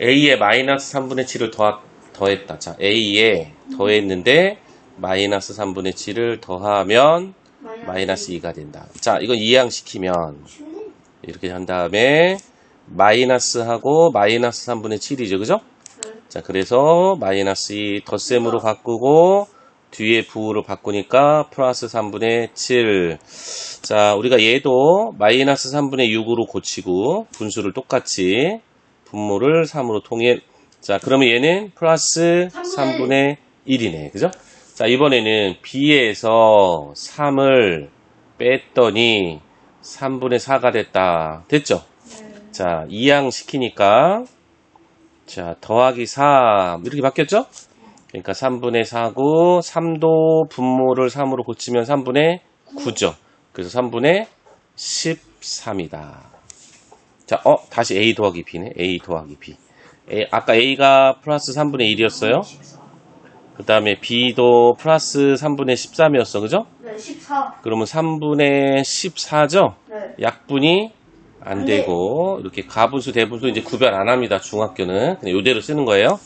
A에 마이너스 3분의 7을 더, 더했다. 자, A에 더했는데 마이너스 3분의 7을 더하면 마이너스 2가 된다. 자, 이건 이항시키면 이렇게 한 다음에 마이너스하고 마이너스 3분의 7이죠. 그죠? 자, 그래서 마이너스 2 덧셈으로 바꾸고 뒤에 부호로 바꾸니까 플러스 3분의 7. 자, 우리가 얘도 마이너스 3분의 6으로 고치고 분수를 똑같이 분모를 3으로 통일. 자, 그러면 얘는 플러스 3분의 1 이네. 그죠? 자, 이번에는 B에서 3을 뺐더니 3분의 4가 됐다. 됐죠? 자, 이항 시키니까 자, 더하기 3 이렇게 바뀌었죠? 그러니까 3분의 4고 3도 분모를 3으로 고치면 3분의 9죠. 그래서 3분의 13이다. 자, 어, 다시 A 더하기 B네. A 더하기 B. A, 아까 A가 플러스 3분의 1이었어요. 그 다음에 B도 플러스 3분의 13이었어. 그죠? 네, 14. 그러면 3분의 14죠? 네. 약분이 안안 돼. 되고 이렇게 가분수 대분수 이제 구별 안 합니다 중학교는 그냥 이대로 쓰는 거예요